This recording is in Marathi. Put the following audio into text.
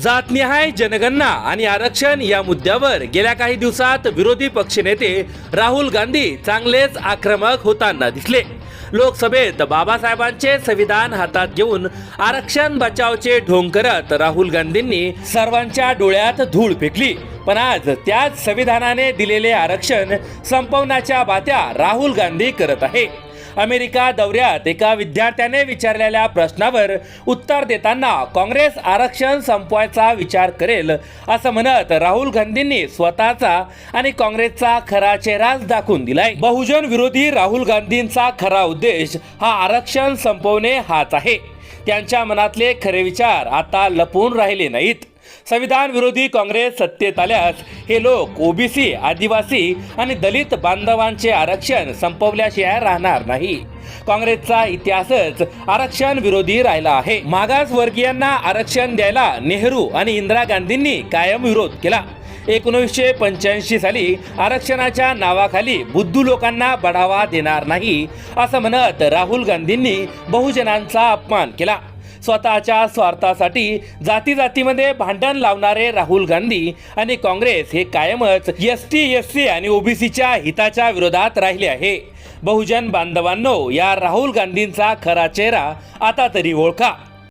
जातनिहाय जनगणना आणि आरक्षण या मुद्द्यावर गेल्या काही दिवसात विरोधी पक्षनेते राहुल गांधी चांगलेच आक्रमक होताना दिसले. लोकसभेत बाबासाहेबांचे संविधान हातात घेऊन आरक्षण बचावचे ढोंग करत राहुल गांधींनी सर्वांच्या डोळ्यात धूळ फेकली. पण आज त्याच संविधानाने दिलेले आरक्षण संपवण्याच्या बात्या राहुल गांधी करत आहे. अमेरिका दौऱ्यात एका विद्यार्थ्याने विचारलेल्या प्रश्नावर उत्तर देताना काँग्रेस आरक्षण संपवायचा विचार करेल असं म्हणत राहुल गांधींनी स्वतःचा आणि काँग्रेसचा खरा चेहराच दाखवून दिलाय. बहुजन विरोधी राहुल गांधींचा खरा उद्देश हा आरक्षण संपवणे हाच आहे. त्यांच्या मनातले खरे विचार आता लपून राहिले नाहीत. संविधान विरोधी काँग्रेस सत्तेत आल्यास हे लोक ओबीसी आदिवासी आणि दलित बांधवांचे आरक्षण संपवल्याशिवाय राहणार नाही. काँग्रेसचा इतिहासच आरक्षण विरोधी राहिला आहे. मागास वर्गीयांना आरक्षण द्यायला नेहरू आणि इंदिरा गांधींनी कायम विरोध केला. एकोणीसशे पंच्याऐंशी साली आरक्षणाच्या नावाखाली बुद्धू लोकांना बढावा देणार नाही असं म्हणत राहुल गांधींनी बहुजनांचा अपमान केला. स्वतःच्या स्वार्थासाठी जाती जातीमध्ये भांडण लावणारे राहुल गांधी आणि काँग्रेस हे कायमच एस टी एस सी आणि ओबीसीच्या हिताच्या विरोधात राहिले आहे. बहुजन बांधवांनो या राहुल गांधींचा खरा चेहरा आता तरी ओळखा.